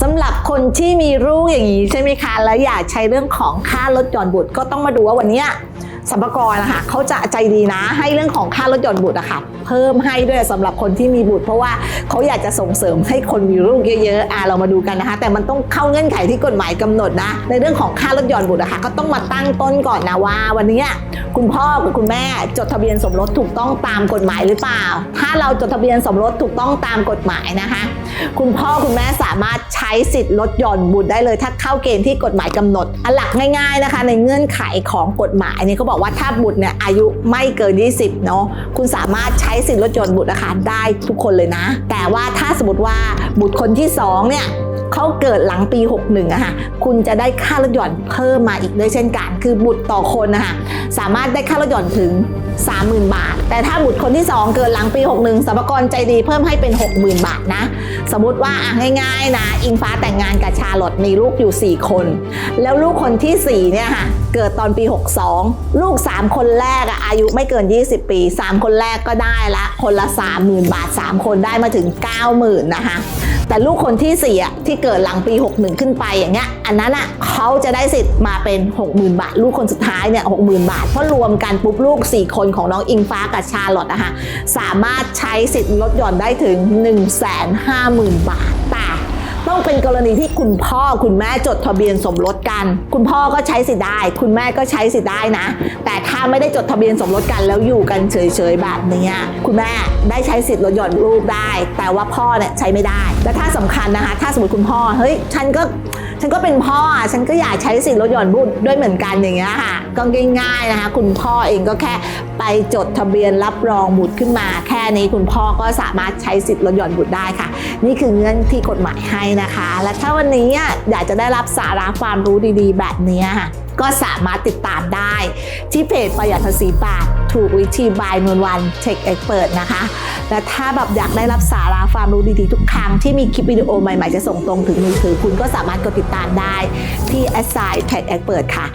สำหรับคนที่มีลูกอย่างนี้ใช่ไหมคะ แล้วอยากใช้เรื่องของค่าลดหย่อนบุตรก็ต้องมาดูว่าวันนี้ สรรพากรนะคะเขาจะใจดีนะ ให้เรื่องของค่าลดหย่อนบุตรอะค่ะเพิ่มให้ด้วยสำหรับคนที่มีบุตร เพราะว่าเขาอยากจะส่งเสริมให้คนมีลูกเยอะๆอะเรามาดูกันนะคะ แต่มันต้องเข้าเงื่อนไขที่กฎหมายกำหนดนะ ในเรื่องของค่าลดหย่อนบุตรอะค่ะก็ต้องมาตั้งต้นก่อนนะว่า วันนี้คุณพ่อกับคุณแม่จดทะเบียนสมรสถูกต้องตามกฎหมายหรือเปล่า ถ้าเราจดทะเบียนสมรสถูกต้องตามกฎหมายนะคะ คุณพ่อคุณแม่สามารถใช้สิทธิ์ลดหย่อนบุตรได้เลย ถ้าเข้าเกณฑ์ที่กฎหมายกำหนดอันหลักง่าย ๆนะคะ ในเงื่อนไขของกฎหมายนี่เขาบอกว่าถ้าบุตรเนี่ยอายุไม่เกิน 20 เนาะคุณสามารถใช้สิทธิ์ลดหย่อนบุตรนะคะได้ทุกคนเลยนะ แต่ว่าถ้าสมมติว่าบุตรคนที่สองเนี่ยเขาเกิดหลังปี 61อะค่ะ คุณจะได้ค่าลดหย่อนเพิ่มมาอีกด้วยเช่นกัน คือบุตรต่อคนนะคะสามารถได้ค่าลดหย่อนถึง 30,000 บาท แต่ถ้าบุตรคนที่ 2 เกิดหลังปี 61สรรพากรใจดีเพิ่มให้เป็น 60,000 บาทนะ สมมติว่าง่ายๆนะ อิงฟ้าแต่งงานกับชาลอตมีลูกอยู่ 4 คน แล้วลูกคนที่ 4 เนี่ยค่ะ เกิดตอนปี 62 ลูก 3 คนแรกอายุไม่เกิน 20 ปี 3 คนแรกก็ได้ละ คนละ 30,000 บาท 3 คนได้มาถึง 90,000 นะคะแต่ลูกคนที่4ี่อะที่เกิดหลังปี 61 ขึ้นไปอย่างเงี้ยอันนั้นอะเขาจะได้สิทธิ์มาเป็น 60,000 บาท ลูกคนสุดท้ายเนี่ยหกหมบาท เพราะรวมกันปุ๊บลูก 4 คนของน้องอิงฟ้ากับชาลอตนะคะสามารถใช้สิทธิ์ลดหย่อนได้ถึง1 5 0 0 0 0 0,000 บาทแต่ต้องเป็นกรณีที่คุณพ่อคุณแม่จดทะเบียนสมรสกัน คุณพ่อก็ใช้สิทธิ์ได้ คุณแม่ก็ใช้สิทธิ์ได้นะ แต่ถ้าไม่ได้จดทะเบียนสมรสกันแล้วอยู่กันเฉยๆแบบนี้คุณแม่ได้ใช้สิทธิ์ลดหย่อนลูกได้ แต่ว่าพ่อเนี่ยใช้ไม่ได้ และถ้าสำคัญนะคะ ถ้าสมมติคุณพ่อเฮ้ยฉันก็ฉันก็เป็นพ่อฉันก็อยากใช้สิทธิ์ลดหย่อนบุตรด้วยเหมือนกันอย่างเงี้ยค่ะก็ง่ายๆนะคะ คุณพ่อเองก็แค่ จดทะเบียนรับรองบุตรขึ้นมา แค่นี้คุณพ่อก็สามารถใช้สิทธิ์ลดหย่อนบุตรได้ค่ะ นี่คือเงื่อนที่กฎหมายให้นะคะ และถ้าวันนี้อยากจะได้รับสาระความรู้ดีๆ แบบนี้ค่ะก็สามารถติดตามได้ ที่เพจประหยัดภาษีบาทถูกวิธีบายนวลวันเทคเอ็กเปิดนะคะ และถ้าแบบอยากได้รับสาระความรู้ดีๆ ทุกครั้งที่มีคลิปวิดีโอใหม่ๆ จะส่งตรงถึงมือถือ คุณก็สามารถกดติดตามได้ที่ a s s i g n Tech Expert ค่ะ